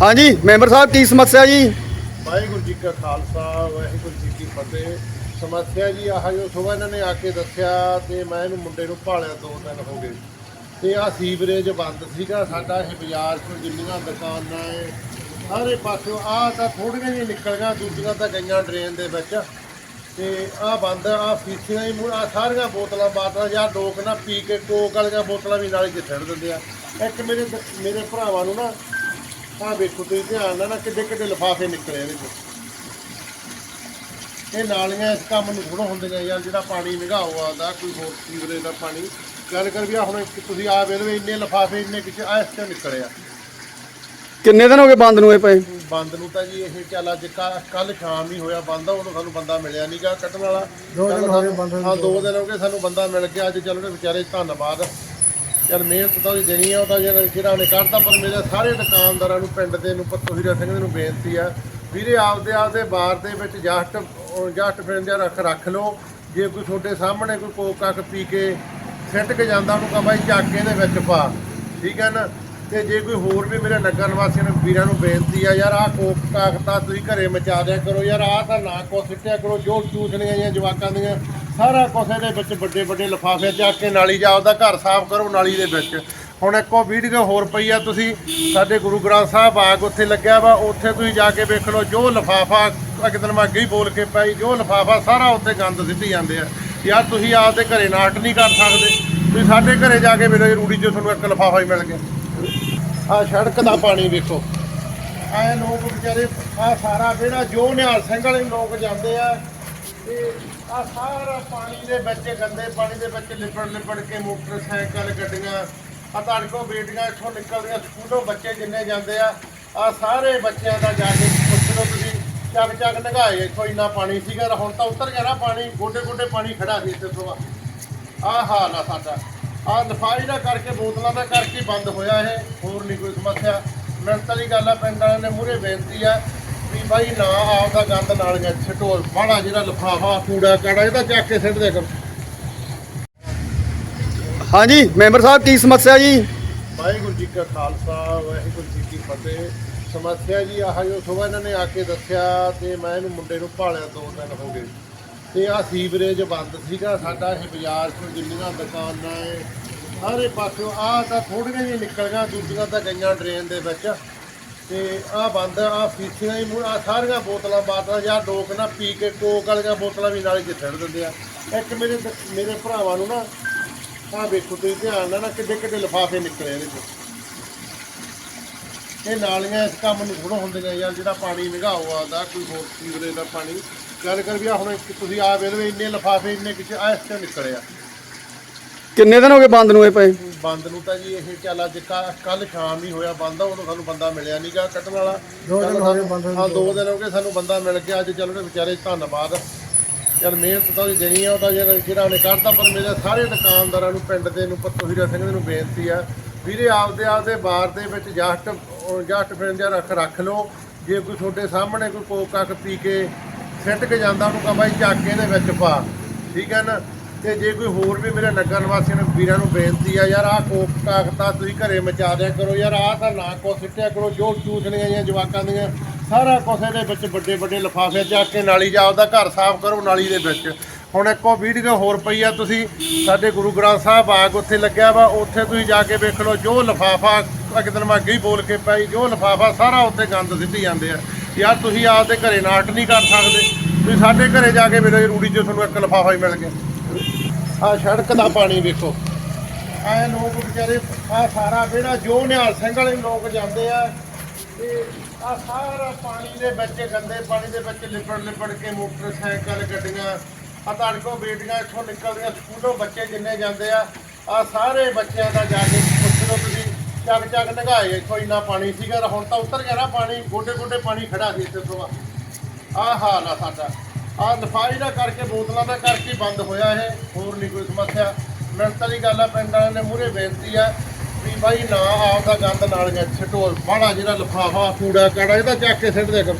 ਹਾਂਜੀ, ਮੈਂਬਰ ਸਾਹਿਬ, ਕੀ ਸਮੱਸਿਆ ਜੀ? ਵਾਹਿਗੁਰੂ ਜੀ ਕਾ ਖਾਲਸਾ, ਵਾਹਿਗੁਰੂ ਜੀ ਕੀ ਫਤਿਹ। ਸਮੱਸਿਆ ਜੀ ਆਹ ਜੋ ਸਵੇਰ ਇਹਨਾਂ ਨੇ ਆ ਕੇ ਦੱਸਿਆ ਤੇ ਮੈਂ ਇਹਨੂੰ ਮੁੰਡੇ ਨੂੰ ਭਾਲਿਆ ਦੋ ਦਿਨ ਹੋ ਗਏ। ਤੇ ਆ ਸੀਵਰੇਜ ਬੰਦ ਸੀਗਾ, ਸਾਡਾ ਇਹ ਬਾਜ਼ਾਰ ਤੋਂ ਜਿੰਨੀਆਂ ਦੁਕਾਨਾਂ ਏ ਸਾਰੇ ਪਾਸਿਓਂ ਆ ਤਾਂ ਥੋੜੀਆਂ ਜਿਹੀਆਂ ਨਿਕਲ ਗਈਆਂ ਦੂਜੀਆਂ ਤਾਂ ਗਈਆਂ ਡਰੇਨ ਦੇ ਵਿੱਚ। ਤੇ ਆ ਬੰਦ ਆ ਫੀਸੀਆਂ ਹੀ ਮੂੰਹ- ਆਹ ਸਾਰੀਆਂ ਬੋਤਲਾਂ ਬਾਤਲਾਂ, ਜਾਂ ਲੋਕ ਨਾ ਪੀ ਕੇ ਕੋਕ ਵਾਲੀਆਂ ਬੋਤਲਾਂ ਵੀ ਨਾਲ ਹੀ ਸਿੱਟ ਦਿੰਦੇ ਆ। ਇੱਕ ਮੇਰੇ ਮੇਰੇ ਭਰਾਵਾਂ ਨੂੰ ਨਾ ਆ ਵੇਖੋ ਤੁਸੀਂ ਧਿਆਨ ਨਾਲ ਨਾ ਕਿੱਡੇ ਕਿੱਡੇ ਲਿਫਾਫੇ ਨਿਕਲੇ ਇਹਦੇ ਚੋਂ। ਇਹ ਨਾਲੀਆਂ ਇਸ ਕੰਮ ਨੂੰ ਥੋੜਾ ਹੁੰਦੀਆਂ ਯਾਰ ਜਿਹੜਾ ਪਾਣੀ ਨਿਗਾਹੋ ਆਉਂਦਾ ਕੋਈ ਹੋਰ ਸੀਵਰੇਜ ਦਾ ਪਾਣੀ। ਗੱਲ ਕਰ ਵੀ ਆ ਹੁਣ ਇੱਕ ਤੁਸੀਂ ਆ ਵੇਖੋ ਇੰਨੇ ਲਿਫਾਫੇ ਇੰਨੇ ਕਿਸੇ ਆ ਇਸ ਤੋਂ ਨਿਕਲੇ ਆ। ਕਿੰਨੇ ਦਿਨ ਹੋ ਗਏ ਬੰਦ ਨੂੰ ਇਹ ਪਏ? ਬੰਦ ਨੂੰ ਤਾਂ ਜੀ ਇਹ ਚੱਲ ਅੱਜ ਕੱਲ ਸ਼ਾਮ ਹੀ ਹੋਇਆ ਬੰਦ ਉਦੋਂ ਸਾਨੂੰ ਬੰਦਾ ਮਿਲਿਆ ਨਹੀਂਗਾ ਕੱਢਣ ਵਾਲਾ। ਦੋ ਦਿਨ ਹੋ ਗਏ ਬੰਦ ਹਾਂ ਦੋ ਦਿਨ। ਹੋ ਗਏ ਸਾਨੂੰ ਬੰਦਾ ਮਿਲ ਗਿਆ ਅੱਜ ਚੱਲ ਉਹਦੇ ਵਿਚਾਰੇ ਧੰਨਵਾਦ। ਯਾਰ ਮਿਹਨਤ ਤਾਂ ਉਹਦੀ ਦੇਣੀ ਆ, ਉਹ ਤਾਂ ਯਾਰ ਜਿਹੜਾ ਉਹਨੇ ਕੱਢਤਾ ਪਰ ਮੇਰੇ ਸਾਰੇ ਦੁਕਾਨਦਾਰਾਂ ਨੂੰ, ਪਿੰਡ ਦੇ ਨੂੰ ਪੱਤੋ ਸਿੰਘ ਦੇ ਨੂੰ ਬੇਨਤੀ ਆ, ਵੀਰੇ ਆਪਦੇ ਆਪਦੇ ਬਾਰ ਦੇ ਵਿੱਚ ਜਸਟ ਜਸਟ ਫਿਰਨ ਰੱਖ ਰੱਖ ਲਓ। ਜੇ ਕੋਈ ਤੁਹਾਡੇ ਸਾਹਮਣੇ ਕੋਈ ਕੋਕ ਕੱਕ ਪੀ ਕੇ ਸਿੱਟ ਕੇ ਜਾਂਦਾ, ਉਹਨੂੰ ਕਹਾਂ ਬਾਈ ਚੱਕ ਕੇ ਇਹਦੇ ਵਿੱਚ ਪਾ। ਠੀਕ ਹੈ ਨਾ? ਤੇ ਜੇ ਕੋਈ ਹੋਰ ਵੀ ਮੇਰੇ ਨਗਰ ਵਾਸੀਆਂ ਨੂੰ, ਵੀਰਾਂ ਨੂੰ ਬੇਨਤੀ ਆ, ਯਾਰ ਆਹ ਕੋਕ ਕਾਕਤਾ ਤੁਸੀਂ ਘਰੇ ਮਚਾ ਦਿਆ ਕਰੋ, ਯਾਰ ਆਹ ਤਾਂ ਨਾ ਕੋ ਸਿੱਟਿਆ ਕਰੋ, ਜੋ ਚੂਸਣੀਆਂ ਜਾਂ ਜਵਾਕਾਂ ਦੀਆਂ ਸਾਰਾ ਕੁਛ ਇਹਦੇ ਵਿੱਚ ਵੱਡੇ ਵੱਡੇ ਲਿਫਾਫੇ ਚੱਕ ਕੇ ਨਾਲੀ ਜਾ ਆਪਦਾ ਘਰ ਸਾਫ਼ ਕਰੋ ਨਾਲੀ ਦੇ ਵਿੱਚ। ਹੁਣ ਇੱਕੋ ਵੀਡੀਓ ਹੋਰ ਪਈ ਆ, ਤੁਸੀਂ ਸਾਡੇ ਗੁਰੂ ਗ੍ਰੰਥ ਸਾਹਿਬ ਬਾਗ ਉੱਥੇ ਲੱਗਿਆ ਵਾ, ਉੱਥੇ ਤੁਸੀਂ ਜਾ ਕੇ ਵੇਖ ਲਓ, ਜੋ ਲਿਫਾਫਾ ਇੱਕ ਦਿਨ ਮੈਂ ਅੱਗੇ ਹੀ ਬੋਲ ਕੇ ਪਾਈ, ਜੋ ਲਿਫਾਫਾ ਸਾਰਾ ਉੱਥੇ ਗੰਦ ਸਿੱਟੀ ਜਾਂਦੇ ਆ। ਯਾਰ ਤੁਸੀਂ ਆਪਦੇ ਘਰੇ ਨਾਟ ਨਹੀਂ ਕਰ ਸਕਦੇ। ਤੁਸੀਂ ਸਾਡੇ ਘਰੇ ਜਾ ਕੇ ਵੇਖੋ ਰੂੜੀ 'ਚ ਤੁਹਾਨੂੰ ਇੱਕ ਲਿਫਾਫਾ ਹੀ ਮਿਲ ਗਿਆ। ਆ ਸੜਕ ਦਾ ਪਾਣੀ ਵੇਖੋ। ਐ ਲੋਕ ਵਿਚਾਰੇ ਆ ਸਾਰਾ ਜਿਹੜਾ ਜੋ ਨਿਹਾਲ ਸਿੰਘ ਵਾਲੇ ਲੋਕ ਜਾਂਦੇ ਆ ਤੇ ਆ ਸਾਰਾ ਪਾਣੀ ਦੇ ਵਿੱਚ, ਗੰਦੇ ਪਾਣੀ ਦੇ ਵਿੱਚ ਲਿਪੜ ਲਿਪੜ ਕੇ ਮੋਟਰਸਾਈਕਲ, ਗੱਡੀਆਂ, ਆ ਤੁਹਾਡੇ ਬੇਟੀਆਂ ਇੱਥੋਂ ਨਿਕਲਦੀਆਂ, ਸਕੂਲੋਂ ਬੱਚੇ ਜਿੰਨੇ ਜਾਂਦੇ ਆ ਆ ਸਾਰੇ ਬੱਚਿਆਂ ਦਾ ਜਾ ਕੇ ਪੁੱਛ ਲਓ ਤੁਸੀਂ, ਚੱਕ ਚੱਕ ਨਗਾਏ ਇੱਥੋਂ ਇੰਨਾ ਪਾਣੀ ਸੀਗਾ ਹੁਣ ਤਾਂ ਉਤਰ ਗਿਆ ਨਾ ਪਾਣੀ, ਗੋਡੇ ਗੋਡੇ ਪਾਣੀ ਖੜਾ ਸੀ ਇੱਥੇ ਤੋਂ ਆ। ਹਾਲ ਆ ਸਾਡਾ। ਆ ਲਫਾਈ ਦਾ ਕਰਕੇ, ਬੋਤਲਾਂ ਦਾ ਕਰਕੇ ਬੰਦ ਹੋਇਆ ਇਹ, ਹੋਰ ਨਹੀਂ ਕੋਈ ਸਮੱਸਿਆ। ਮਿਹਨਤ ਦੀ ਗੱਲ ਆ, ਪਿੰਡ ਵਾਲਿਆਂ ਨੇ ਮੂਹਰੇ ਬੇਨਤੀ ਆ ਬਾਈ ਨਾ ਆਪਦਾ ਗੰਦ ਨਾਲੀਆਂ 'ਚ ਸਿੱਟੋ ਬਾਹਲਾ ਜਿਹੜਾ ਲਫਾਫਾ ਕੂੜਾ ਕਾੜਾ ਇਹਦਾ ਚੱਕ ਕੇ ਸਿੱਟ ਦੇ ਕਰੋ। ਹਾਂਜੀ ਮੈਂਬਰ ਸਾਹਿਬ ਕੀ ਸਮੱਸਿਆ ਜੀ? ਵਾਹਿਗੁਰੂ ਜੀ ਕਾ ਖਾਲਸਾ ਵਾਹਿਗੁਰੂ ਜੀ ਕੀ ਫਤਿਹ। ਸਮੱਸਿਆ ਜੀ ਆਹ ਜੋ ਸਵੇਰ ਇਹਨਾਂ ਨੇ ਆ ਕੇ ਦੱਸਿਆ ਤੇ ਮੈਂ ਇਹਨੂੰ ਮੁੰਡੇ ਨੂੰ ਭਾਲਿਆ ਦੋ ਦਿਨ ਹੋ ਗਏ। ਤੇ ਆ ਸੀਵਰੇਜ ਬੰਦ ਸੀਗਾ ਸਾਡਾ ਇਹ ਬਾਜ਼ਾਰ ਤੋਂ ਜਿੰਨੀਆਂ ਦੁਕਾਨਾਂ ਏ ਸਾਰੇ ਪਾਸਿਓਂ ਆ ਤਾਂ ਥੋੜੀਆਂ ਜਿਹੀਆਂ ਨਿਕਲ ਗਈਆਂ ਦੂਜੀਆਂ ਤਾਂ ਗਈਆਂ ਡਰੇਨ ਦੇ ਵਿੱਚ। ਤੇ ਆ ਬੰਦ ਆ ਫੀਸੀਆਂ ਹੀ ਮੂੰਹ- ਆਹ ਸਾਰੀਆਂ ਬੋਤਲਾਂ ਬਾਤਲਾਂ ਜਾਂ ਲੋਕ ਨਾ ਪੀ ਕੇ ਕੋਕ ਵਾਲੀਆਂ ਬੋਤਲਾਂ ਵੀ ਨਾਲੇ 'ਚ ਛੱਡ ਦਿੰਦੇ ਆ। ਇੱਕ ਮੇਰੇ ਦ- ਮੇਰੇ ਭਰਾਵਾਂ ਨੂੰ ਨਾ ਆ ਵੇਖੋ ਤੁਸੀਂ ਧਿਆਨ ਨਾਲ ਨਾ ਕਿੱਡੇ ਕਿੱਡੇ ਲਿਫਾਫੇ ਨਿਕਲੇ ਇਹਦੇ ਚੋਂ ਇਹ ਨਾਲੀਆਂ ਇਸ ਕੰਮ ਨੂੰ ਥੋੜਾ ਹੁੰਦੀਆਂ ਯਾਰ, ਜਿਹੜਾ ਪਾਣੀ ਨਿਗਾਹੋ ਆਉਂਦਾ, ਕੋਈ ਹੋਰ ਸੀਵਰੇਜ ਦਾ ਪਾਣੀ। ਗੱਲ ਕਰ ਵੀ ਆ ਹੁਣ ਇੱਕ ਤੁਸੀਂ ਆ ਵੇਖੋ ਇੰਨੇ ਲਿਫਾਫੇ, ਇੰਨੇ ਕਿਸੇ ਆ ਇਸ ਤੋਂ ਨਿਕਲੇ ਆ। ਕਿੰਨੇ ਦਿਨ ਹੋ ਗਏ ਬੰਦ ਨੂੰ ਇਹ ਪਏ? ਬੰਦ ਨੂੰ ਤਾਂ ਜੀ ਇਹ ਚੱਲ ਅੱਜ ਕੱਲ ਸ਼ਾਮ ਹੀ ਹੋਇਆ ਬੰਦ ਉਦੋਂ ਸਾਨੂੰ ਬੰਦਾ ਮਿਲਿਆ ਨਹੀਂਗਾ ਕੱਢਣ ਵਾਲਾ। ਦੋ ਦਿਨ ਹੋ ਗਏ ਬੰਦ ਹਾਂ ਦੋ ਦਿਨ ਹੋ ਗਏ ਸਾਨੂੰ ਬੰਦਾ ਮਿਲ ਗਿਆ ਅੱਜ ਚੱਲ ਉਹਦੇ ਵਿਚਾਰੇ ਧੰਨਵਾਦ। ਯਾਰ ਮਿਹਨਤ ਤਾਂ ਉਹਦੀ ਦੇਣੀ ਆ ਉਹ ਤਾਂ ਜਿਹੜਾ ਜਿਹੜਾ ਉਹਨੇ ਕੱਢਤਾ ਪਰ ਮੇਰੇ ਸਾਰੇ ਦੁਕਾਨਦਾਰਾਂ ਨੂੰ ਪਿੰਡ ਦੇ ਨੂੰ ਪੱਤੋ ਹੀਰਾ ਸਿੰਘ ਦੇ ਨੂੰ ਬੇਨਤੀ ਆ ਵੀਰੇ ਆਪਦੇ ਆਪਦੇ ਬਾਰ ਦੇ ਵਿੱਚ ਜਸਟ ਜਸਟ ਫਿਰਨ ਰੱਖ ਰੱਖ ਲਓ। ਜੇ ਕੋਈ ਤੁਹਾਡੇ ਸਾਹਮਣੇ ਕੋਈ ਕੋਕ ਕੱਕ ਪੀ ਕੇ ਸਿੱਟ ਕੇ ਜਾਂਦਾ ਉਹਨੂੰ ਕਹਾਂ ਬਾਈ ਚੱਕ ਕੇ ਇਹਦੇ ਵਿੱਚ ਪਾ। ਠੀਕ ਹੈ ਨਾ? ਤੇ ਜੇ ਕੋਈ ਹੋਰ ਵੀ ਮੇਰੇ ਨਗਰ ਨਿਵਾਸੀਆਂ ਨੂੰ ਵੀਰਾਂ ਨੂੰ ਬੇਨਤੀ ਆ, ਯਾਰ ਆਹ ਕੋਕ ਕਾਕਤਾ ਤੁਸੀਂ ਘਰੇ ਮਚਾ ਦਿਆ ਕਰੋ, ਯਾਰ ਆਹ ਤਾਂ ਨਾ ਕੋ ਸਿੱਟਿਆ ਕਰੋ, ਜੋ ਚੂਸਣੀਆਂ ਜਾਂ ਜਵਾਕਾਂ ਦੀਆਂ, ਸਾਰਾ ਕੁਛ ਇਹਦੇ ਵਿੱਚ ਵੱਡੇ ਵੱਡੇ ਲਿਫਾਫੇ ਚੱਕ ਕੇ ਨਾਲੀ ਜਾ ਆਪਦਾ ਘਰ ਸਾਫ਼ ਕਰੋ ਨਾਲੀ ਦੇ ਵਿੱਚ। ਹੁਣ ਇੱਕੋ ਵੀਡੀਓ ਹੋਰ ਪਈ ਆ, ਤੁਸੀਂ ਸਾਡੇ ਗੁਰੂ ਗ੍ਰੰਥ ਸਾਹਿਬ ਬਾਗ ਉੱਥੇ ਲੱਗਿਆ ਵਾ, ਉੱਥੇ ਤੁਸੀਂ ਜਾ ਕੇ ਵੇਖ ਲਓ, ਜੋ ਲਿਫਾਫਾ ਇੱਕ ਦਿਨ ਮੈਂ ਅੱਗੇ ਹੀ ਬੋਲ ਕੇ ਪਾਈ, ਜੋ ਲਿਫਾਫਾ ਸਾਰਾ ਉੱਥੇ ਗੰਦ ਸਿੱਟੀ ਜਾਂਦੇ ਆ। ਯਾਰ ਤੁਸੀਂ ਆਪਦੇ ਘਰੇ ਨਾਟ ਨਹੀਂ ਕਰ ਸਕਦੇ। ਤੁਸੀਂ ਸਾਡੇ ਘਰੇ ਜਾ ਕੇ ਵੇਖੋ ਰੂੜੀ 'ਚ ਤੁਹਾਨੂੰ ਇੱਕ ਲਿਫਾਫਾ ਹੀ ਮਿਲ ਗਿਆ। ਆ ਸੜਕ ਦਾ ਪਾਣੀ ਵੇਖੋ। ਐ ਲੋਕ ਵਿਚਾਰੇ ਆ ਸਾਰਾ ਜਿਹੜਾ ਜੋ ਨਿਹਾਲ ਸਿੰਘ ਵਾਲੇ ਲੋਕ ਜਾਂਦੇ ਆ, ਤੇ ਆ ਸਾਰਾ ਪਾਣੀ ਦੇ ਵਿੱਚ, ਗੰਦੇ ਪਾਣੀ ਦੇ ਵਿੱਚ ਲਿਪੜ ਲਿਪੜ ਕੇ ਮੋਟਰਸਾਈਕਲ, ਗੱਡੀਆਂ ਆ ਤੁਹਾਡੇ ਬੇਟੀਆਂ ਇੱਥੋਂ ਨਿਕਲਦੀਆਂ, ਸਕੂਲੋਂ ਬੱਚੇ ਜਿੰਨੇ ਜਾਂਦੇ ਆ ਆ ਸਾਰੇ ਬੱਚਿਆਂ ਦਾ ਜਾ ਕੇ ਪੁੱਛ ਲਓ ਤੁਸੀਂ, ਚੱਕ ਚੱਕ ਨਗਾਏ, ਇੱਥੋਂ ਇੰਨਾ ਪਾਣੀ ਸੀਗਾ ਹੁਣ ਤਾਂ ਉਤਰ ਗਿਆ ਨਾ ਪਾਣੀ, ਗੋਡੇ ਗੋਡੇ ਪਾਣੀ ਖੜਾ ਸੀ ਇੱਥੇ ਤੋਂ ਆ ਹਾਲ ਆ ਸਾਡਾ। ਆ ਲਫਾਈ ਦਾ ਕਰਕੇ, ਬੋਤਲਾਂ ਦਾ ਕਰਕੇ ਬੰਦ ਹੋਇਆ ਇਹ, ਹੋਰ ਨਹੀਂ ਕੋਈ ਸਮੱਸਿਆ। ਮਿਹਨਤ ਵਾਲੀ ਗੱਲ ਆ, ਪਿੰਡ ਵਾਲਿਆਂ ਨੇ ਮੂਹਰੇ ਬੇਨਤੀ ਆ ਵੀ ਬਾਈ ਨਾ ਆਪ ਦਾ ਗੰਦ ਨਾਲ 'ਚ ਸਿੱਟੋ ਬਾਹਲਾ ਜਿਹੜਾ ਲਫਾਫਾ, ਕੂੜਾ, ਕਾੜਾ ਇਹਦਾ ਚੱਕ ਕੇ ਸਿੱਟ ਦੇ ਕਰੋ।